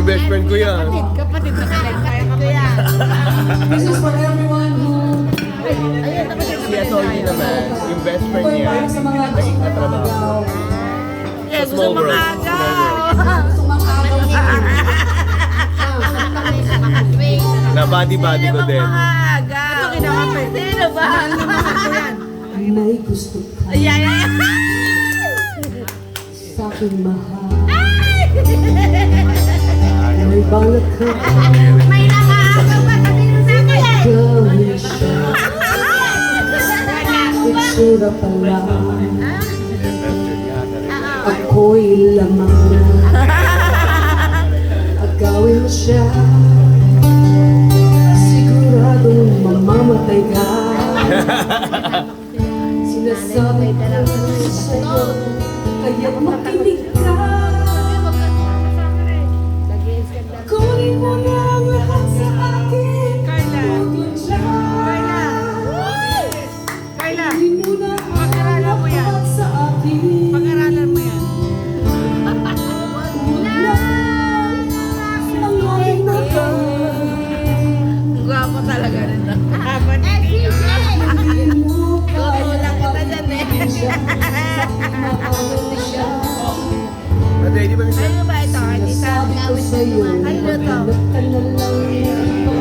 Ay, best friend ko yan. Kapatid na kaya kaya ko yan. This is for everyone who Ayun, kapatid Si Atty. naman, yung best friend niya, para sa mga naging katrabaho. Yes, small gusto world. sumang-agaw Na body-body ko din. Makagaw. Ito kinakapit. Sino ba? May gusto ka Ayan, ayan. sa aking mahal May ka May nakagaw ba? Sabihin sa akin. gawin siya Itsura pa lang Ako'y lamang na Agawin siya Siguradong mamamatay ka Sinasabi ko sa'yo Kaya makinig Gwapo talaga nito. Haba ni Tio. Kukulang kita dyan eh. Ano ba ito? Anita? Ano to?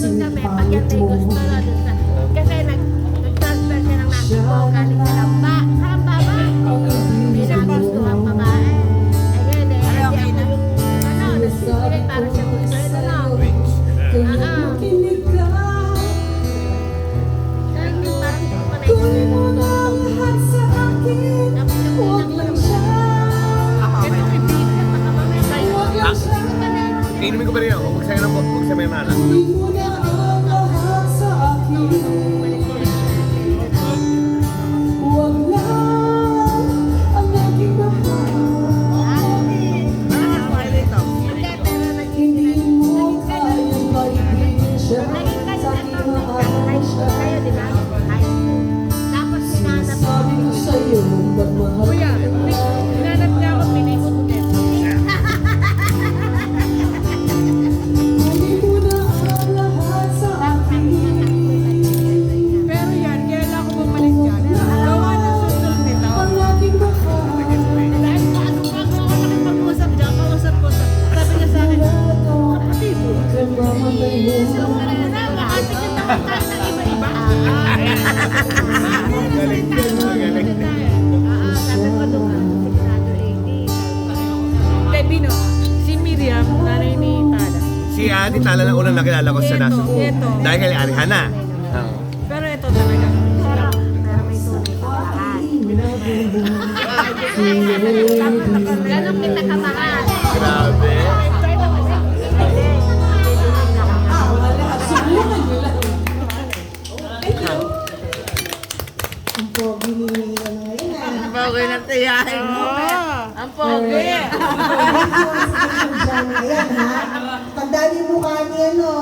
Sa mga doon sa... Kasi nag, nag-transfer siya ng nasa galing sa Lamba. Hindi namin ko pa rin ako. Magsaya ng boxer may mana. Bino, si Miriam, nanay ni Tala. Si Ate Tala lang unang nakilala ko sa nasa ko. Eto. Dahil kay Ari Hana. Pero ito talaga. Pero, pero may tunay ka mahal. Ganon kita kamahal. Tiyahin mo. Ang pogi. Ayan ha. Tandaan yung mukha niya no.